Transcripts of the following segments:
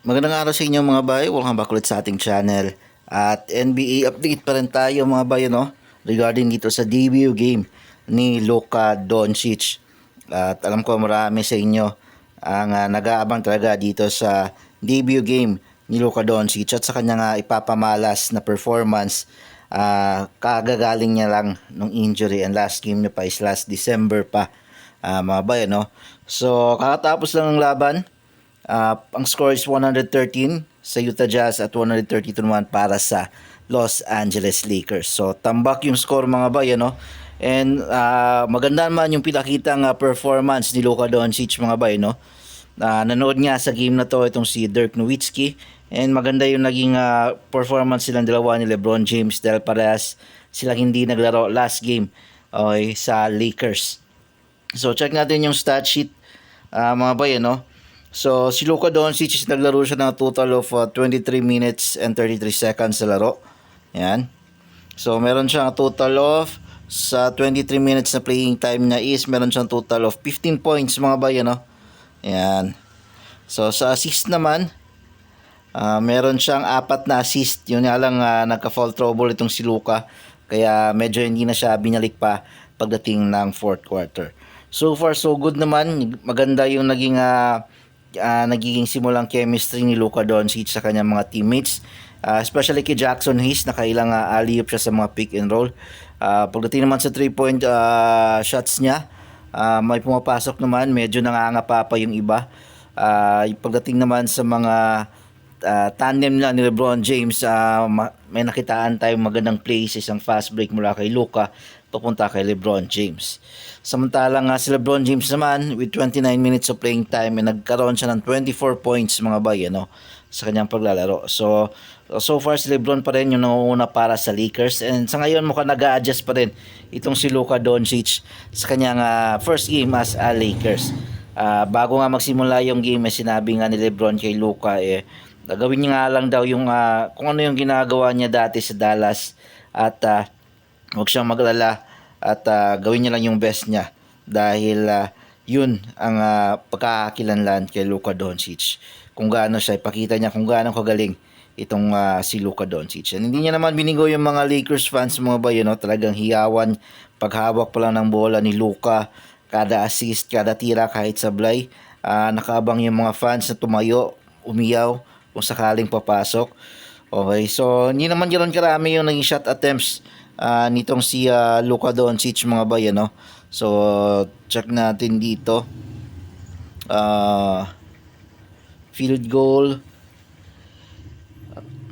Magandang araw sa inyo mga bayo. Welcome back ulit sa ating channel. At NBA update pa rin tayo mga bayo no? Regarding dito sa debut game ni Luka Doncic. At alam ko marami sa inyo ang ah, nag-aabang talaga dito sa debut game ni Luka Doncic at sa kanya nga ipapamalas na performance ah, kagagaling niya lang nung injury and last game niya pa is last December pa ah, mga bayo no. So kakatapos lang ng laban Ah, ang score is 113 sa Utah Jazz at 132 naman para sa Los Angeles Lakers. So tambak yung score mga bay, no? And ah, maganda naman yung pinakitang ah, performance ni Luka Doncic mga bay, no? Ah, nanood nga sa game na to itong si Dirk Nowitzki and maganda yung naging ah, performance silang dalawa ni LeBron James dahil parehas silang hindi naglaro last game okay, sa Lakers. So check natin yung stat sheet ah, mga bay, no? So, si Luka Doncic naglaro siya ng total of uh, 23 minutes and 33 seconds sa laro. Yan. So, meron siyang total of sa 23 minutes na playing time na is meron siyang total of 15 points mga bayan, no? Yan. So, sa assist naman, ah, meron siyang apat na assist. Yun nga lang uh, nagka-fall trouble itong si Luka. Kaya medyo hindi na siya binalik pa pagdating ng fourth quarter. So far, so good naman. Maganda yung naging ah, ah, nagiging simulang chemistry ni Luka Doncic sa kanyang mga teammates. Ah, especially kay Jackson Hayes, nakailang uh, alley-oop siya sa mga pick and roll. Ah, pagdating naman sa three-point ah, shots niya, ah, may pumapasok naman, medyo nangangapa pa yung iba. Ah, yung pagdating naman sa mga ah, tandem nila ni LeBron James, ma- may nakitaan tayong magandang plays, isang fast break mula kay Luka papunta kay LeBron James. Samantalang nga si LeBron James naman with 29 minutes of playing time ay nagkaroon siya ng 24 points mga bay ano, sa kanyang paglalaro. So so far si LeBron pa rin yung nangunguna para sa Lakers and sa ngayon mukhang nag-a-adjust pa rin itong si Luka Doncic sa kanyang ah, first game as a Lakers. Ah, bago nga magsimula yung game, eh, sinabi nga ni LeBron kay Luka eh gagawin niya nga lang daw yung ah, kung ano yung ginagawa niya dati sa Dallas at ah, huwag siyang maglala at ah, gawin niya lang yung best niya dahil ah, yun ang uh, pagkakakilanlan kay Luka Doncic kung gaano siya ipakita niya kung gaano kagaling itong ah, si Luka Doncic and hindi niya naman binigo yung mga Lakers fans mga ba yun no? talagang hiyawan paghawak pa lang ng bola ni Luka kada assist kada tira kahit sablay ah, nakaabang yung mga fans na tumayo umiyaw kung sakaling papasok Okay, so hindi naman ganoon karami yung naging shot attempts ah, nitong si ah, Luka Doncic mga bayan, no? So, check natin dito. Ah, field goal.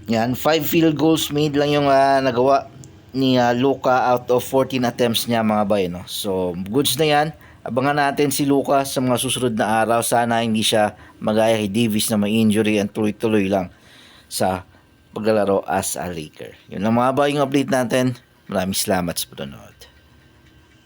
Yan, 5 field goals made lang yung ah, nagawa ni ah, Luka out of 14 attempts niya mga bayan, no? So, goods na yan. Abangan natin si Luka sa mga susunod na araw. Sana hindi siya magaya kay Davis na may injury and tuloy-tuloy lang sa paglalaro as a Laker. Yun lang mga ba update natin. Maraming salamat sa panonood.